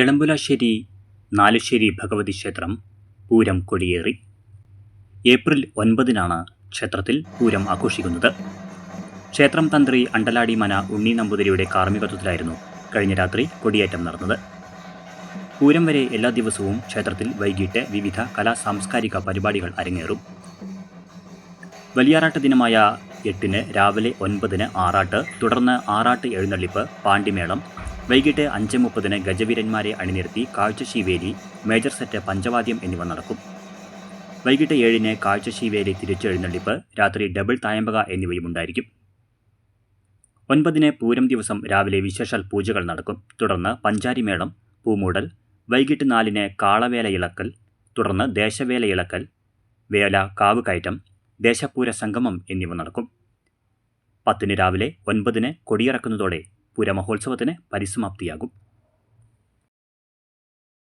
എളമ്പുലാശ്ശേരി നാലുശ്ശേരി ഭഗവതി ക്ഷേത്രം പൂരം കൊടിയേറി. ഏപ്രിൽ ഒൻപതിനാണ് ക്ഷേത്രത്തിൽ പൂരം ആഘോഷിക്കുന്നത്. ക്ഷേത്രം തന്ത്രി അണ്ടലാടി മന ഉണ്ണി നമ്പൂതിരിയുടെ കാർമ്മികത്വത്തിലായിരുന്നു കഴിഞ്ഞ രാത്രി കൊടിയേറ്റം നടന്നത്. പൂരം വരെ എല്ലാ ദിവസവും ക്ഷേത്രത്തിൽ വൈകിട്ട് വിവിധ കലാ സാംസ്കാരിക പരിപാടികൾ അരങ്ങേറും. വലിയാറാട്ട് ദിനമായ എട്ടിന് രാവിലെ ഒൻപതിന് ആറാട്ട് തുടർന്ന് ആറാട്ട് എഴുന്നള്ളിപ്പ് പാണ്ടിമേളം വൈകിട്ട് അഞ്ച് മുപ്പതിന് ഗജവീരന്മാരെ അണിനിരത്തി കാഴ്ചശീവേലി മേജർ സെറ്റ് പഞ്ചവാദ്യം എന്നിവ നടക്കും. വൈകിട്ട് ഏഴിന് കാഴ്ചശീവേലി തിരിച്ചെഴുന്നള്ളിപ്പ് രാത്രി ഡബിൾ തായമ്പക എന്നിവയും ഉണ്ടായിരിക്കും. ഒൻപതിന് പൂരം ദിവസം രാവിലെ വിശേഷാൽ പൂജകൾ നടക്കും. തുടർന്ന് പഞ്ചാരിമേളം പൂമൂടൽ വൈകിട്ട് നാലിന് കാളവേല ഇളക്കൽ തുടർന്ന് ദേശവേല ഇളക്കൽ വേല കാവ് കയറ്റം ദേശപൂര സംഗമം എന്നിവ നടക്കും. പത്തിന് രാവിലെ ഒൻപതിന് കൊടിയിറക്കുന്നതോടെ പുരമഹോത്സവത്തിന് പരിസമാപ്തിയാകും